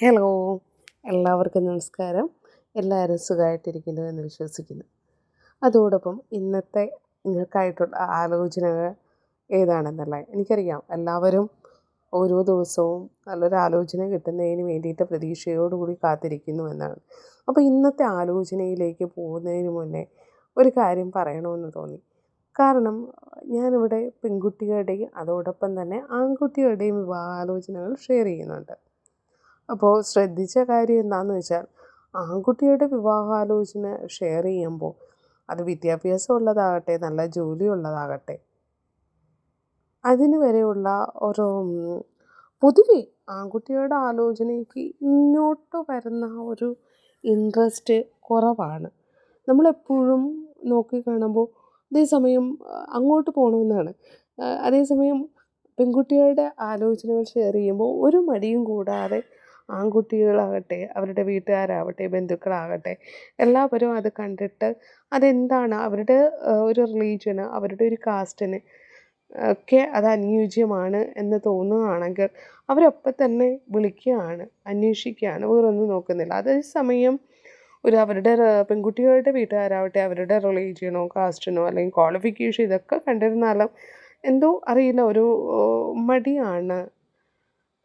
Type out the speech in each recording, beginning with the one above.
Hello എല്ലാവർക്കും നമസ്കാരം. എല്ലാവരും സുഖമായിട്ടിരിക്കുന്നു എന്ന് വിശ്വസിക്കുന്നു. അതോടൊപ്പം ഇന്നത്തെ നിങ്ങൾക്കായിട്ടുള്ള ആലോചനകൾ ഏതാണെന്നല്ല? എനിക്കറിയാം. എല്ലാവരും ഓരോ ദിവസവും നല്ലൊരു ആലോചന കിട്ടുന്നതിന് വേണ്ടിയിട്ട് പ്രതീക്ഷയോടുകൂടി കാത്തിരിക്കുന്നു എന്നാണ്. അപ്പോൾ ഇന്നത്തെ ആലോചനയിലേക്ക് പോകുന്നതിന് മുന്നേ ഒരു കാര്യം പറയണമെന്ന് തോന്നി. കാരണം ഞാനിവിടെ പെൺകുട്ടികളുടെയും അതോടൊപ്പം തന്നെ ആൺകുട്ടികളുടെയും വിവാഹാലോചനകൾ ഷെയർ ചെയ്യുന്നുണ്ട്. അപ്പോൾ ശ്രദ്ധിച്ച കാര്യം എന്താണെന്ന് വെച്ചാൽ ആൺകുട്ടിയുടെ വിവാഹാലോചന ഷെയർ ചെയ്യുമ്പോൾ അത് വിദ്യാഭ്യാസം ഉള്ളതാകട്ടെ നല്ല ജോലി ഉള്ളതാകട്ടെ അതിന് വരെയുള്ള ഒരു പൊതുവെ ആൺകുട്ടിയുടെ ആലോചനയ്ക്ക് ഇങ്ങോട്ട് വരുന്ന ഒരു ഇൻട്രസ്റ്റ് കുറവാണ്. നമ്മളെപ്പോഴും നോക്കി കാണുമ്പോൾ അതേസമയം അങ്ങോട്ട് പോകണമെന്നാണ് അതേസമയം പെൺകുട്ടികളുടെ ആലോചനകൾ ഷെയർ ചെയ്യുമ്പോൾ ഒരു മടിയും കൂടാതെ ആൺകുട്ടികളാകട്ടെ അവരുടെ വീട്ടുകാരാവട്ടെ ബന്ധുക്കളാകട്ടെ എല്ലാവരും അത് കണ്ടിട്ട് അതെന്താണ്? അവരുടെ ഒരു റിലീജിയന് അവരുടെ ഒരു കാസ്റ്റിന് ഒക്കെ അത് അനുയോജ്യമാണ് എന്ന് തോന്നുകയാണെങ്കിൽ അവരൊപ്പം തന്നെ വിളിക്കുകയാണ് അന്വേഷിക്കുകയാണ് വേറൊന്നും നോക്കുന്നില്ല. അതേസമയം ഒരു അവരുടെ പെൺകുട്ടികളുടെ വീട്ടുകാരാവട്ടെ അവരുടെ റിലീജിയനോ കാസ്റ്റിനോ അല്ലെങ്കിൽ ക്വാളിഫിക്കേഷൻ ഇതൊക്കെ കണ്ടിരുന്നാലും എന്തോ അറിയില്ല ഒരു മടിയാണ്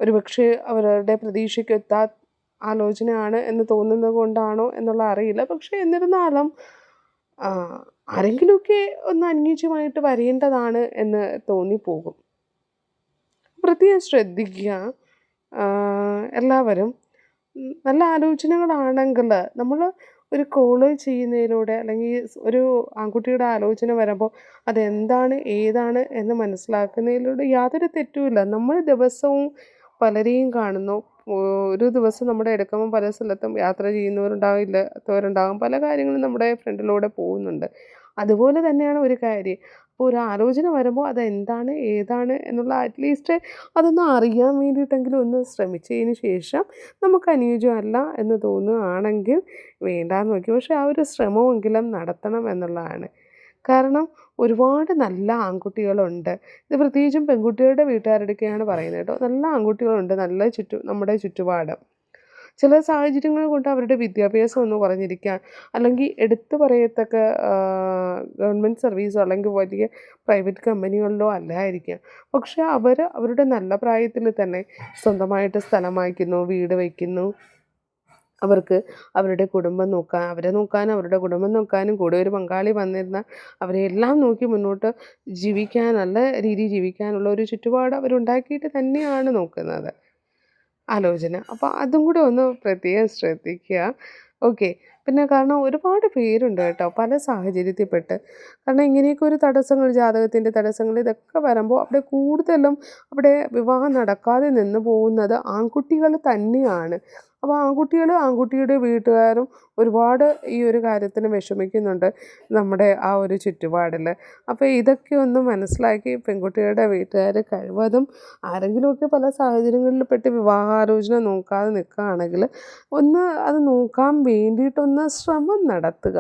ഒരു പക്ഷേ അവരുടെ പ്രതീക്ഷയ്ക്കൊത്ത ആലോചനയാണ് എന്ന് തോന്നുന്നത് കൊണ്ടാണോ എന്നുള്ള അറിയില്ല. പക്ഷേ എന്നിരുന്നാലും ആരെങ്കിലുമൊക്കെ ഒന്ന് അനുയോജ്യമായിട്ട് വരേണ്ടതാണ് എന്ന് തോന്നിപ്പോകും. പ്രത്യേകം ശ്രദ്ധിക്കുക. എല്ലാവരും നല്ല ആലോചനകളാണെങ്കിൽ നമ്മൾ ഒരു കോൾ ചെയ്യുന്നതിലൂടെ അല്ലെങ്കിൽ ഒരു ആൺകുട്ടിയുടെ ആലോചന വരുമ്പോൾ അതെന്താണ് ഏതാണ് എന്ന് മനസ്സിലാക്കുന്നതിലൂടെ യാതൊരു തെറ്റുമില്ല. നമ്മൾ ദിവസവും പലരെയും കാണുന്നു. ഒരു ദിവസം നമ്മുടെ എടുക്കുമ്പോൾ പല സ്ഥലത്തും യാത്ര ചെയ്യുന്നവരുണ്ടാവും ഇല്ലാത്തവരുണ്ടാകും പല കാര്യങ്ങളും നമ്മുടെ ഫ്രണ്ടിലൂടെ പോകുന്നുണ്ട്. അതുപോലെ തന്നെയാണ് ഒരു കാര്യം. അപ്പോൾ ഒരു ആലോചന വരുമ്പോൾ അതെന്താണ് ഏതാണ് എന്നുള്ള അറ്റ്ലീസ്റ്റ് അതൊന്ന് അറിയാൻ വേണ്ടിയിട്ടെങ്കിലും ഒന്ന് ശ്രമിച്ചതിന് ശേഷം നമുക്ക് അനുയോജ്യമല്ല എന്ന് തോന്നുകയാണെങ്കിൽ വേണ്ടാന്ന് നോക്കി. പക്ഷേ ആ ഒരു ശ്രമമെങ്കിലും നടത്തണം എന്നുള്ളതാണ്. കാരണം ഒരുപാട് നല്ല ആൺകുട്ടികളുണ്ട്. ഇത് പ്രത്യേകിച്ചും പെൺകുട്ടികളുടെ വീട്ടുകാരുടെയൊക്കെയാണ് പറയുന്നത് കേട്ടോ. നല്ല ആൺകുട്ടികളുണ്ട്. നല്ല ചുറ്റു നമ്മുടെ ചുറ്റുപാട്. ചില സാഹചര്യങ്ങൾ കൊണ്ട് അവരുടെ വിദ്യാഭ്യാസം ഒന്ന് കുറഞ്ഞിരിക്കാം അല്ലെങ്കിൽ എടുത്തു പറയത്തക്ക ഗവൺമെന്റ് സർവീസോ അല്ലെങ്കിൽ വലിയ പ്രൈവറ്റ് കമ്പനികളിലോ അല്ലായിരിക്കാം. പക്ഷേ അവർ അവരുടെ നല്ല പ്രായത്തിൽ തന്നെ സ്വന്തമായിട്ട് സ്ഥലം വാങ്ങിക്കുന്നു വീട് വയ്ക്കുന്നു അവർക്ക് അവരുടെ കുടുംബം നോക്കാൻ അവരെ നോക്കാനും അവരുടെ കുടുംബം നോക്കാനും കൂടെ ഒരു പങ്കാളി വന്നിരുന്നാൽ അവരെ എല്ലാം നോക്കി മുന്നോട്ട് ജീവിക്കാൻ നല്ല രീതിയിൽ ജീവിക്കാനുള്ള ഒരു ചുറ്റുപാട് അവരുണ്ടാക്കിയിട്ട് തന്നെയാണ് നോക്കുന്നത്. ആലോചന. അപ്പോൾ അതും കൂടെ ഒന്ന് പ്രത്യേകം ശ്രദ്ധിക്കുക. ഓക്കെ പിന്നെ കാരണം ഒരുപാട് പേരുണ്ട് കേട്ടോ പല സാഹചര്യത്തിൽപ്പെട്ട്. കാരണം ഇങ്ങനെയൊക്കെ ഒരു തടസ്സങ്ങൾ ജാതകത്തിന്റെ തടസ്സങ്ങൾ ഇതൊക്കെ വരുമ്പോൾ അവിടെ കൂടുതലും അവിടെ വിവാഹം നടക്കാതെ നിന്ന് പോകുന്നത് ആൺകുട്ടികൾ തന്നെയാണ്. അപ്പോൾ ആൺകുട്ടികൾ ആൺകുട്ടിയുടെ വീട്ടുകാരും ഒരുപാട് ഈ ഒരു കാര്യത്തിന് വിഷമിക്കുന്നുണ്ട് നമ്മുടെ ആ ഒരു ചുറ്റുപാടിൽ. അപ്പോൾ ഇതൊക്കെ ഒന്ന് മനസ്സിലാക്കി പെൺകുട്ടികളുടെ വീട്ടുകാർ കഴിവതും ആരെങ്കിലുമൊക്കെ പല സാഹചര്യങ്ങളിൽ പെട്ട് വിവാഹാലോചന നോക്കാതെ നിൽക്കുകയാണെങ്കിൽ ഒന്ന് അത് നോക്കാൻ വേണ്ടിയിട്ടൊന്ന് ശ്രമം നടത്തുക.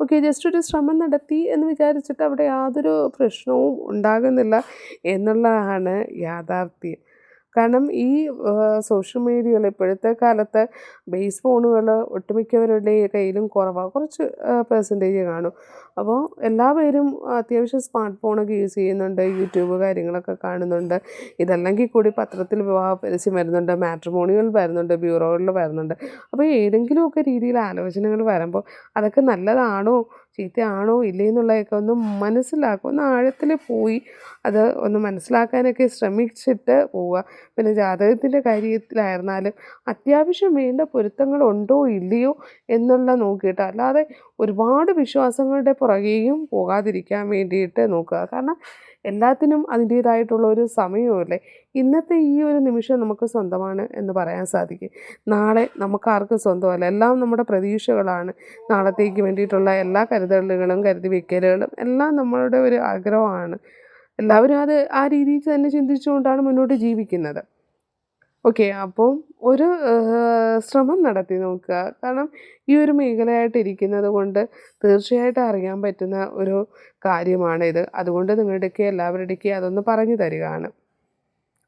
ഓക്കെ ജസ്റ്റ് ഒരു ശ്രമം നടത്തി എന്ന് വിചാരിച്ചിട്ട് അവിടെ യാതൊരു പ്രശ്നവും ഉണ്ടാകുന്നില്ല എന്നുള്ളതാണ് യാഥാർത്ഥ്യം. കാരണം ഈ സോഷ്യൽ മീഡിയകൾ ഇപ്പോഴത്തെ കാലത്ത് ബേസ് ഫോണുകൾ ഒട്ടുമിക്കവരുടെ കയ്യിലും കുറവാണ് കുറച്ച് പെർസെന്റേജ് കാണും. അപ്പോൾ എല്ലാവരും അത്യാവശ്യം സ്മാർട്ട് ഫോണൊക്കെ യൂസ് ചെയ്യുന്നുണ്ട് യൂട്യൂബ് കാര്യങ്ങളൊക്കെ കാണുന്നുണ്ട്. ഇതല്ലെങ്കിൽ കൂടി പത്രത്തിൽ വിവാഹ പരസ്യം വരുന്നുണ്ട് മാട്രിമോണികൾ വരുന്നുണ്ട് ബ്യൂറോകളിൽ വരുന്നുണ്ട്. അപ്പോൾ ഏതെങ്കിലുമൊക്കെ രീതിയിൽ ആലോചനകൾ വരുമ്പോൾ അതൊക്കെ നല്ലതാണോ? ചീത്തയാണോ ഇല്ലേ എന്നുള്ളതൊക്കെ ഒന്ന് മനസ്സിലാക്കുക. ഒന്ന് ആഴത്തിൽ പോയി അത് ഒന്ന് മനസ്സിലാക്കാനൊക്കെ ശ്രമിച്ചിട്ട് പോവുക. പിന്നെ ജാതകത്തിന്റെ കാര്യത്തിലായിരുന്നാലും അത്യാവശ്യം വേണ്ട പൊരുത്തങ്ങളുണ്ടോ ഇല്ലയോ എന്നുള്ള നോക്കിയിട്ട് അല്ലാതെ ഒരുപാട് വിശ്വാസങ്ങളുടെ പുറകെയും പോകാതിരിക്കാൻ വേണ്ടിയിട്ട് നോക്കുക. കാരണം എല്ലാത്തിനും അതിന്റേതായിട്ടുള്ള ഒരു സമയമില്ലേ ഇന്നത്തെ ഈ ഒരു നിമിഷം നമുക്ക് സ്വന്തമാണ് എന്ന് പറയാൻ സാധിക്കും. നാളെ നമുക്ക് ആർക്കും സ്വന്തമല്ല. എല്ലാം നമ്മുടെ പ്രതീക്ഷകളാണ്. നാളത്തേക്ക് വേണ്ടിയിട്ടുള്ള എല്ലാ കരുതലുകളും കരുതി വെക്കലുകളും എല്ലാം നമ്മളുടെ ഒരു ആഗ്രഹമാണ്. എല്ലാവരും അത് ആ രീതിയിൽ തന്നെ ചിന്തിച്ചുകൊണ്ടാണ് മുന്നോട്ട് ജീവിക്കുന്നത്. ഓക്കെ അപ്പം ഒരു ശ്രമം നടത്തി നോക്കുക. കാരണം ഈ ഒരു മേഖലയായിട്ട് ഇരിക്കുന്നത് കൊണ്ട് തീർച്ചയായിട്ടും അറിയാൻ പറ്റുന്ന ഒരു കാര്യമാണിത്. അതുകൊണ്ട് നിങ്ങളുടെയൊക്കെ എല്ലാവരുടെയൊക്കെ അതൊന്ന് പറഞ്ഞു തരികയാണ്.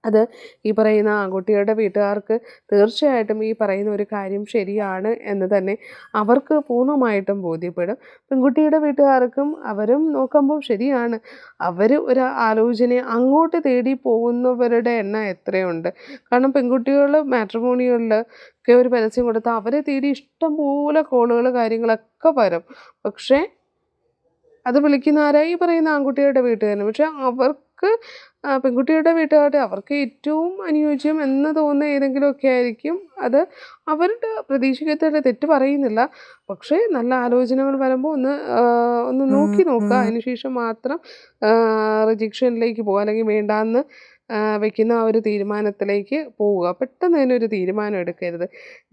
അത് ഈ പറയുന്ന ആൺകുട്ടിയുടെ വീട്ടുകാർക്ക് തീർച്ചയായിട്ടും ഈ പറയുന്ന ഒരു കാര്യം ശരിയാണ് എന്ന് തന്നെ അവർക്ക് പൂർണമായിട്ടും ബോധ്യപ്പെടും. പെൺകുട്ടിയുടെ വീട്ടുകാർക്കും അവരും നോക്കുമ്പോൾ ശരിയാണ്. അവർ ഒരു ആലോചന അങ്ങോട്ട് തേടി പോകുന്നവരുടെ എണ്ണം എത്രയുണ്ട്? കാരണം പെൺകുട്ടികൾ മാട്രിമോണികളിൽ ഒക്കെ ഒരു പരസ്യം കൊടുത്താൽ അവരെ തേടി ഇഷ്ടംപോലെ കോളുകൾ കാര്യങ്ങളൊക്കെ വരും. പക്ഷേ അത് വിളിക്കുന്ന ആരായി പറയുന്ന ആൺകുട്ടിയുടെ വീട്ടുകാരനും പക്ഷേ അവർക്ക് പെൺകുട്ടിയുടെ വീട്ടുകാരുടെ അവർക്ക് ഏറ്റവും അനുയോജ്യം എന്ന് തോന്നുന്ന ഏതെങ്കിലുമൊക്കെ ആയിരിക്കും. അത് അവരുടെ പ്രതീക്ഷിക്കത്തില്ല തെറ്റ് പറയുന്നില്ല. പക്ഷേ നല്ല ആലോചനകൾ വരുമ്പോൾ ഒന്ന് ഒന്ന് നോക്കി നോക്കുക. അതിനുശേഷം മാത്രം റിജക്ഷനിലേക്ക് പോകുക അല്ലെങ്കിൽ വേണ്ടാന്ന് വെക്കുന്ന ആ ഒരു തീരുമാനത്തിലേക്ക് പോവുക. പെട്ടെന്ന് തന്നെ ഒരു തീരുമാനം എടുക്കരുത്.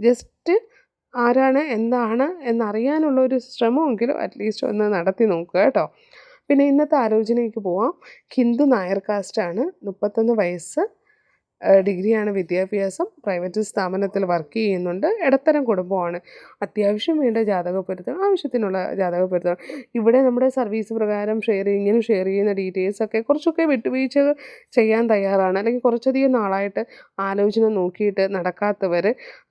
ജസ്റ്റ് ആരാണ് എന്താണ് എന്നറിയാനുള്ള ഒരു ശ്രമമെങ്കിലും അറ്റ്ലീസ്റ്റ് ഒന്ന് നടത്തി നോക്കുക കേട്ടോ. പിന്നെ ഇന്നത്തെ ആലോചനയ്ക്ക് പോവാം. ഹിന്ദു നായർ കാസ്റ്റാണ് മുപ്പത്തൊന്ന് വയസ്സ് ഡിഗ്രിയാണ് വിദ്യാഭ്യാസം. പ്രൈവറ്റ് സ്ഥാപനത്തിൽ വർക്ക് ചെയ്യുന്നുണ്ട്. ഇടത്തരം കുടുംബമാണ്. അത്യാവശ്യം വേണ്ട ജാതക പൊരുത്തം ആവശ്യത്തിനുള്ള ജാതക പൊരുത്തം ഇവിടെ നമ്മുടെ സർവീസ് പ്രകാരം ഷെയർ ഇങ്ങനെ ഷെയർ ചെയ്യുന്ന ഡീറ്റെയിൽസൊക്കെ കുറച്ചൊക്കെ വിട്ടുവീഴ്ച ചെയ്യാൻ തയ്യാറാണ്. അല്ലെങ്കിൽ കുറച്ചധികം നാളായിട്ട് ആലോചന നോക്കിയിട്ട് നടക്കാത്തവർ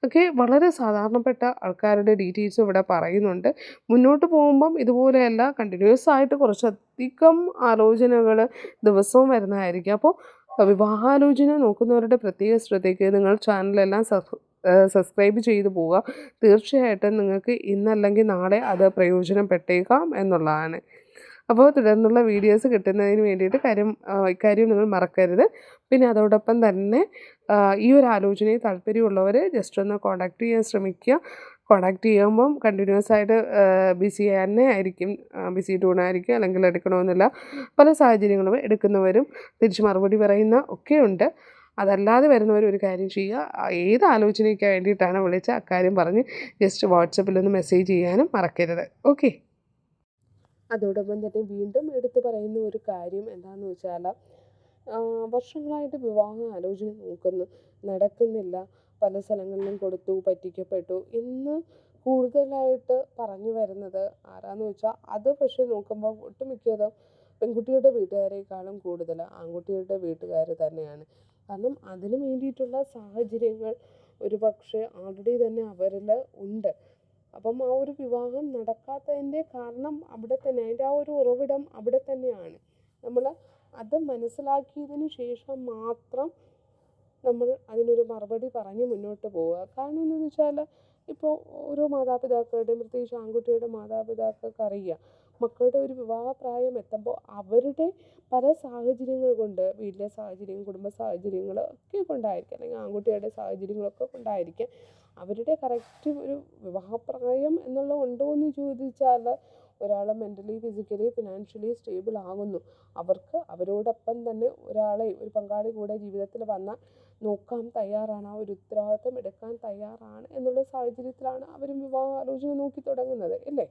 ഒക്കെ വളരെ സാധാരണപ്പെട്ട ആൾക്കാരുടെ ഡീറ്റെയിൽസും ഇവിടെ പറയുന്നുണ്ട്. മുന്നോട്ട് പോകുമ്പം ഇതുപോലെയല്ല കണ്ടിന്യൂസ് ആയിട്ട് കുറച്ചധികം ആലോചനകൾ ദിവസവും വരുന്നതായിരിക്കും. അപ്പോൾ വിവാഹാലോചന നോക്കുന്നവരുടെ പ്രത്യേക ശ്രദ്ധയ്ക്ക് നിങ്ങൾ ചാനലെല്ലാം സബ്സ്ക്രൈബ് ചെയ്തു പോവുക. തീർച്ചയായിട്ടും നിങ്ങൾക്ക് ഇന്നല്ലെങ്കിൽ നാളെ അത് പ്രയോജനപ്പെട്ടേക്കാം എന്നുള്ളതാണ്. അപ്പോൾ തുടർന്നുള്ള വീഡിയോസ് കിട്ടുന്നതിന് വേണ്ടിയിട്ട് കാര്യം ഇക്കാര്യം നിങ്ങൾ മറക്കരുത്. പിന്നെ അതോടൊപ്പം തന്നെ ഈ ഒരു ആലോചനയിൽ താല്പര്യമുള്ളവർ ജസ്റ്റ് ഒന്ന് കോൺടാക്റ്റ് ചെയ്യാൻ ശ്രമിക്കുക. കോണ്ടാക്ട് ചെയ്യുമ്പം കണ്ടിന്യൂസ് ആയിട്ട് ബിസി തന്നെ ആയിരിക്കും. ബിസി ടൂണായിരിക്കും അല്ലെങ്കിൽ എടുക്കണമെന്നില്ല. പല സാഹചര്യങ്ങളും എടുക്കുന്നവരും തിരിച്ച് മറുപടി പറയുന്ന ഒക്കെയുണ്ട് അതല്ലാതെ വരുന്നവർ ഒരു കാര്യം ചെയ്യുക. ഏത് ആലോചനയ്ക്ക് വേണ്ടിയിട്ടാണ് വിളിച്ച അക്കാര്യം പറഞ്ഞ് ജസ്റ്റ് വാട്സപ്പിൽ ഒന്ന് മെസ്സേജ് ചെയ്യാനും മറക്കരുത്. ഓക്കെ അതോടൊപ്പം തന്നെ വീണ്ടും എടുത്തു പറയുന്ന ഒരു കാര്യം എന്താണെന്ന് വെച്ചാൽ വർഷങ്ങളായിട്ട് വിവാഹ ആലോചന നോക്കുന്നു. നടക്കുന്നില്ല. പല സ്ഥലങ്ങളിലും കൊടുത്തു പറ്റിക്കപ്പെട്ടു ഇന്ന് കൂടുതലായിട്ട് പറഞ്ഞു വരുന്നത് ആരാന്ന് വെച്ചാൽ അത് പക്ഷേ നോക്കുമ്പോൾ ഒട്ടുമിക്കതും പെൺകുട്ടിയുടെ വീട്ടുകാരേക്കാളും കൂടുതൽ ആൺകുട്ടിയുടെ വീട്ടുകാർ തന്നെയാണ്. കാരണം അതിന് വേണ്ടിയിട്ടുള്ള സാഹചര്യങ്ങൾ ഒരു പക്ഷേ ആൾറെഡി തന്നെ അവരിൽ ഉണ്ട്. അപ്പം ആ ഒരു വിവാഹം നടക്കാത്തതിന്റെ കാരണം അവിടെ തന്നെ അതിന്റെ ആ ഒരു ഉറവിടം അവിടെ തന്നെയാണ്. നമ്മൾ അത് മനസ്സിലാക്കിയതിന് ശേഷം മാത്രം നമ്മൾ അതിനൊരു മറുപടി പറഞ്ഞ് മുന്നോട്ട് പോവുക. കാരണം എന്താണെന്ന് വെച്ചാൽ ഇപ്പോൾ ഓരോ മാതാപിതാക്കളുടെയും പ്രത്യേകിച്ച് ആൺകുട്ടിയുടെ മാതാപിതാക്കൾക്ക് അറിയാം. മക്കളുടെ ഒരു വിവാഹപ്രായം എത്തുമ്പോൾ അവരുടെ പല സാഹചര്യങ്ങൾ കൊണ്ട് വീട്ടിലെ സാഹചര്യം കുടുംബ സാഹചര്യങ്ങൾ ഒക്കെ കൊണ്ടായിരിക്കാം. അല്ലെങ്കിൽ ആൺകുട്ടിയുടെ സാഹചര്യങ്ങളൊക്കെ കൊണ്ടായിരിക്കാം. അവരുടെ കറക്റ്റ് ഒരു വിവാഹപ്രായം എന്നുള്ളത് ഉണ്ടോ എന്ന് ചോദിച്ചാൽ ഒരാൾ മെന്റലി ഫിസിക്കലി ഫിനാൻഷ്യലി സ്റ്റേബിൾ ആകുന്നു. അവർക്ക് അവരോടൊപ്പം തന്നെ ഒരാളെ ഒരു പങ്കാളി കൂടെ ജീവിതത്തിൽ വന്നാൽ നോക്കാൻ തയ്യാറാണ്. ആ ഒരു ഉത്തരവാദിത്തം എടുക്കാൻ തയ്യാറാണ് എന്നുള്ള സാഹചര്യത്തിലാണ് അവരും വിവാഹാലോചന നോക്കി തുടങ്ങുന്നത് അല്ലേ?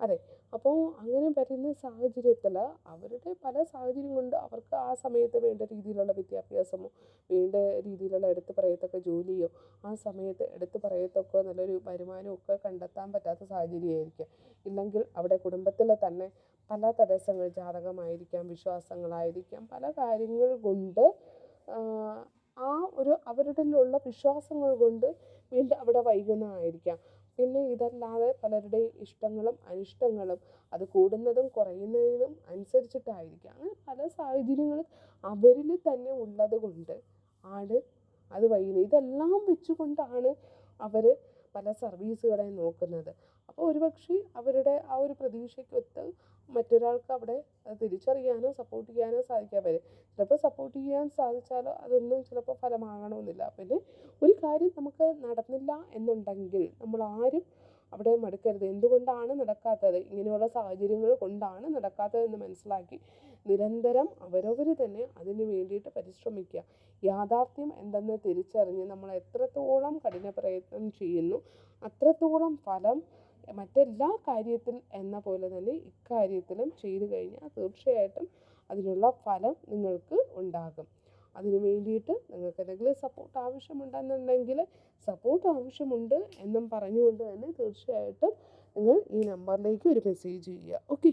അതെ. അപ്പോൾ അങ്ങനെ വരുന്ന സാഹചര്യത്തിൽ അവരുടെ പല സാഹചര്യം കൊണ്ട് അവർക്ക് ആ സമയത്ത് വേണ്ട രീതിയിലുള്ള വിദ്യാഭ്യാസമോ വേണ്ട രീതിയിലുള്ള എടുത്തു പറയത്തക്ക ജോലിയോ ആ സമയത്ത് എടുത്തു പറയത്തക്ക നല്ലൊരു വരുമാനം ഒക്കെ കണ്ടെത്താൻ പറ്റാത്ത സാഹചര്യമായിരിക്കും. ഇല്ലെങ്കിൽ അവിടെ കുടുംബത്തിൽ തന്നെ പല തടസ്സങ്ങൾ ജാതകമായിരിക്കാം വിശ്വാസങ്ങളായിരിക്കാം പല കാര്യങ്ങൾ കൊണ്ട് ആ ഒരു അവരിലുള്ള വിശ്വാസങ്ങൾ കൊണ്ട് വീണ്ടും അവിടെ വൈകുന്നതായിരിക്കാം. പിന്നെ ഇതല്ലാതെ പലരുടെയും ഇഷ്ടങ്ങളും അനിഷ്ടങ്ങളും അത് കൂടുന്നതും കുറയുന്നതിനും അനുസരിച്ചിട്ടായിരിക്കാം. അങ്ങനെ പല സാഹചര്യങ്ങളും അവരിൽ തന്നെ ഉള്ളത് കൊണ്ട് ആണ് അത് വൈകുന്നത്. ഇതെല്ലാം വെച്ചുകൊണ്ടാണ് അവർ പല സർവീസുകളെ നോക്കുന്നത്. അപ്പോൾ ഒരുപക്ഷെ അവരുടെ ആ ഒരു പ്രതീക്ഷയ്ക്കൊത്ത് മറ്റൊരാൾക്ക് അവിടെ തിരിച്ചറിയാനോ സപ്പോർട്ട് ചെയ്യാനോ സാധിക്കാൻ വരും. ചിലപ്പോൾ സപ്പോർട്ട് ചെയ്യാൻ സാധിച്ചാലോ അതൊന്നും ചിലപ്പോൾ ഫലമാകണമെന്നില്ല. പിന്നെ ഒരു കാര്യം നമുക്ക് നടന്നില്ല എന്നുണ്ടെങ്കിൽ നമ്മൾ ആരും അവിടെ മടുക്കരുത്. എന്തുകൊണ്ടാണ് നടക്കാത്തത്? ഇങ്ങനെയുള്ള സാഹചര്യങ്ങൾ കൊണ്ടാണ് നടക്കാത്തതെന്ന് മനസ്സിലാക്കി നിരന്തരം അവരവർ തന്നെ അതിന് വേണ്ടിയിട്ട് പരിശ്രമിക്കുക. യാഥാർത്ഥ്യം എന്തെന്ന് തിരിച്ചറിഞ്ഞ് നമ്മൾ എത്രത്തോളം കഠിന പ്രയത്നം ചെയ്യുന്നു അത്രത്തോളം ഫലം മറ്റെല്ലാ കാര്യത്തിൽ എന്ന പോലെ തന്നെ ഇക്കാര്യത്തിലും ചെയ്തു കഴിഞ്ഞാൽ തീർച്ചയായിട്ടും അതിനുള്ള ഫലം നിങ്ങൾക്ക് ഉണ്ടാകും. അതിന് വേണ്ടിയിട്ട് നിങ്ങൾക്ക് എന്തെങ്കിലും സപ്പോർട്ട് ആവശ്യമുണ്ടെന്നുണ്ടെങ്കിൽ സപ്പോർട്ട് ആവശ്യമുണ്ട് എന്നും പറഞ്ഞുകൊണ്ട് തന്നെ തീർച്ചയായിട്ടും നിങ്ങൾ ഈ നമ്പറിലേക്ക് ഒരു മെസ്സേജ് ചെയ്യുക. ഓക്കെ